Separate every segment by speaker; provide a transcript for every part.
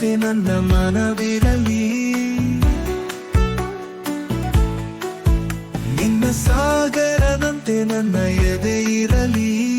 Speaker 1: ನಿನ್ನ ಬಾಂಗಳದಂತೆ ನನ್ನ ಮನವಿರಲಿ ನಿನ್ನ ಸಾಗರದಂತೆ ನನ್ನ ಎದೆ ಇರಲಿ.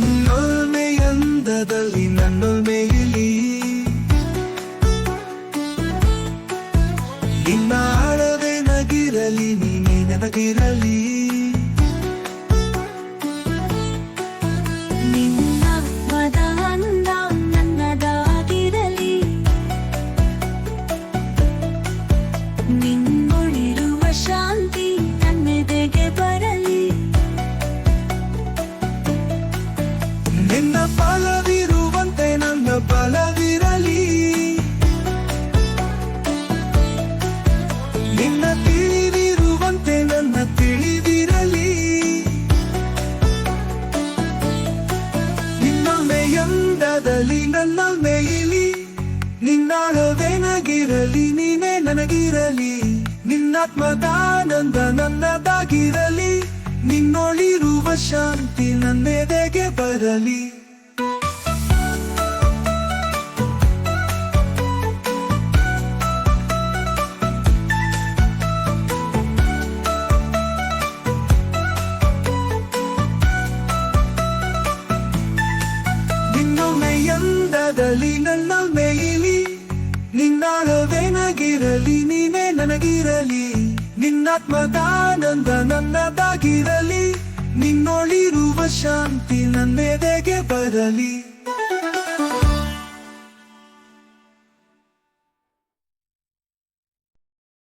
Speaker 1: ನಿನ್ನೊಲ್ಮೆಯಂದದಲ್ಲಿ ನನ್ನೊಲ್ಮೆಯಿಲಿ ನಿನ್ನ ಆಳವೆ ನಗಿರಲಿ ನೀನೇ ನನಗಿರಲಿ
Speaker 2: ನಿನ್ನ ಪದ ಅಂದ ನನ್ನದಾಗಿರಲಿ
Speaker 1: ನಿನ್ನ ತಿಳಿದಿರುವಂತೆ ನನ್ನ ತಿಳಿದಿರಲಿ. ನಿನ್ನೊಮ್ಮೆಯಂದದಲ್ಲಿ ನನ್ನ ಮೇಯಿಲಿ ನಿನ್ನಾಳವೆನಗಿರಲಿ ನೀನೇ ನನಗಿರಲಿ. ನಿನ್ನಾತ್ಮದಾನಂದ ನನ್ನದಾಗಿರಲಿ. ನಿನ್ನೊಳಿರುವ ಶಾಂತಿ ನನ್ನೆದೆಗೆ ಬರಲಿ. ನಿನ್ನಾಳವೆನಗಿರಲಿ ನೀನೇ ನನಗಿರಲಿ. ನಿನ್ನಾತ್ಮದಾನಂದ ನನ್ನದಾಗಿರಲಿ. ನಿನ್ನೊಳಿರುವ ಶಾಂತಿ ನನ್ನೆದೆಗೆ ಬರಲಿ.